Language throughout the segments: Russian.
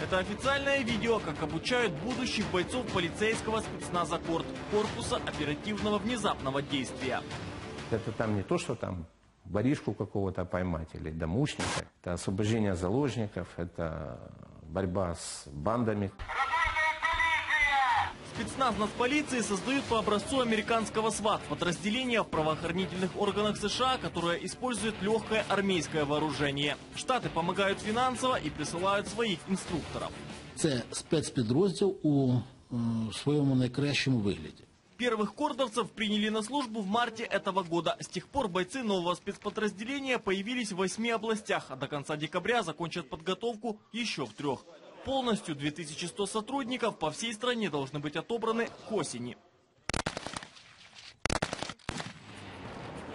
Это официальное видео, как обучают будущих бойцов полицейского спецназа Корт, корпуса оперативного внезапного действия. Это там не то, что там воришку какого-то поймать или домушника. Это освобождение заложников, это борьба с бандами. Спецназ нацполиции создают по образцу американского СВАТ, подразделения в правоохранительных органах США, которое использует легкое армейское вооружение. Штаты помогают финансово и присылают своих инструкторов. Це спецпідрозділ у е, своєму найкращому вигляді. Первых кордовцев приняли на службу в марте этого года. С тех пор бойцы нового спецподразделения появились в восьми областях, а до конца декабря закончат подготовку еще в трех. Полностью 2100 сотрудников по всей стране должны быть отобраны к осени.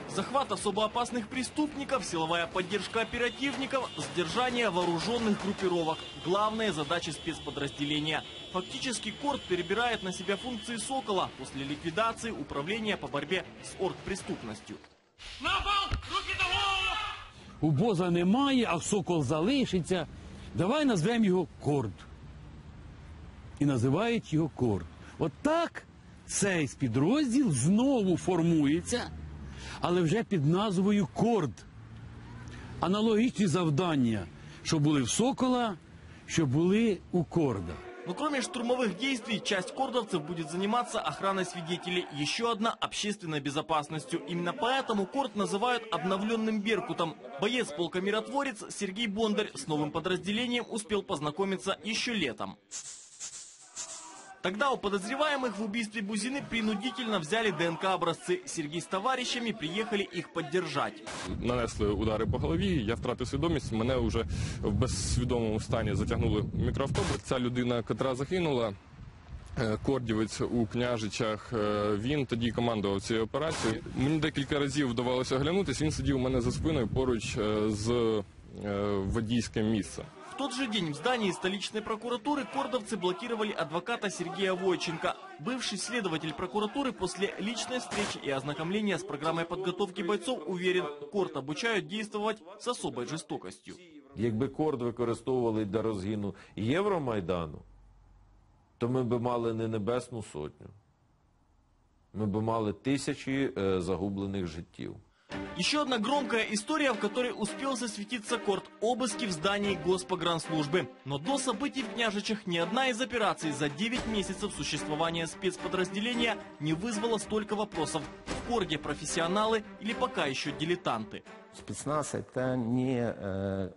Захват особо опасных преступников, силовая поддержка оперативников, сдержание вооруженных группировок. Главные задачи спецподразделения. Фактически Корт перебирает на себя функции «Сокола» после ликвидации управления по борьбе с оргпреступностью. У боза немає, а сокол залишиться. Давай назвемо його Корд. І називають його Корд. От так цей підрозділ знову формується, але вже під назвою Корд. Аналогічні завдання, що були в Сокола, що були у Корда. Но кроме штурмовых действий, часть кордовцев будет заниматься охраной свидетелей. Еще одна – общественной безопасностью. Именно поэтому Корд называют обновленным Беркутом. Боец полка «Миротворец» Сергей Бондарь с новым подразделением успел познакомиться еще летом. Тогда у подозреваемых в убийстве Бузины принудительно взяли ДНК-образцы. Сергей с товарищами приехали их поддержать. нанесли удари по голові. Я втратив свідомість. Мене вже в безсвідомому стані затягнули в мікроавтобус. Ця людина, котра загинула. е, Кордівець у княжичах, е, він тоді командував цією операцією. Мені декілька разів вдавалося оглянутися. Він сидів у мене за спиною поруч е, з е, водійським місцем. В тот же день в здании столичной прокуратуры кордовцы блокировали адвоката Сергея Войченко. Бывший следователь прокуратуры после личной встречи и ознакомления с программой подготовки бойцов уверен, Корт обучают действовать с особой жестокостью. Якби корд використовували для розгіну Євромайдану, то ми б мали не Небесну Сотню. Ми б мали тисячі е, загублених життів. Еще одна громкая история, в которой успел засветиться Корт. Обыски в здании Госпогранслужбы. Но до событий в Княжичах ни одна из операций за 9 месяцев существования спецподразделения не вызвала столько вопросов. В Корде профессионалы или пока еще дилетанты. Спецназ это не э,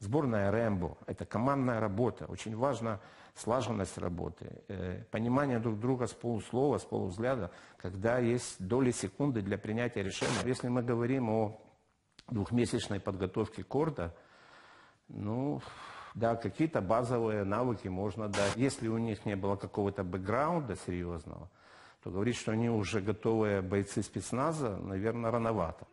сборная Рэмбо, это командная работа. Очень важна слаженность работы, э, понимание друг друга с полуслова, с полувзгляда, когда есть доли секунды для принятия решения. Если мы говорим о двухмесячной подготовке корда, ну, да, какие-то базовые навыки можно дать. Если у них не было какого-то бэкграунда серьезного, то говорить, что они уже готовые бойцы спецназа, наверное, рановато.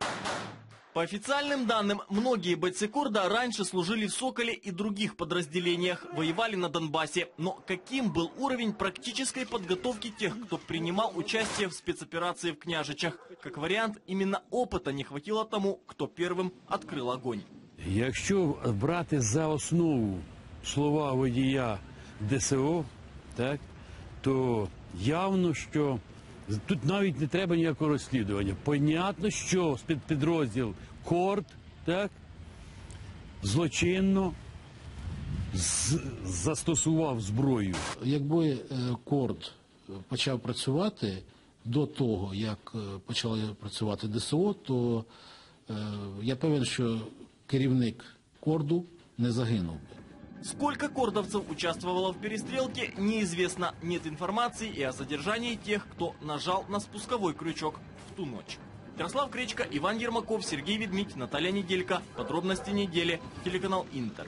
По официальным данным, многие бойцы Корда раньше служили в Соколе и других подразделениях, воевали на Донбассе. Но каким был уровень практической подготовки тех, кто принимал участие в спецоперации в Княжичах? Как вариант, именно опыта не хватило тому, кто первым открыл огонь. Якщо брати за основу слова водія ДСО, так, то явно, що тут навіть не треба ніякого розслідування. Понятно, що спецпідрозділ Корд так, злочинно з- застосував зброю. Якби е, Корд почав працювати до того, як е, почали працювати ДСО, то е, я певен, що керівник Корду не загинув би. Сколько кордовцев участвовало в перестрелке, неизвестно. Нет информации и о задержании тех, кто нажал на спусковой крючок в ту ночь. Ярослав Кречко, Иван Ермаков, Сергей Ведмить, Наталья Неделько. Подробности недели. Телеканал Интер.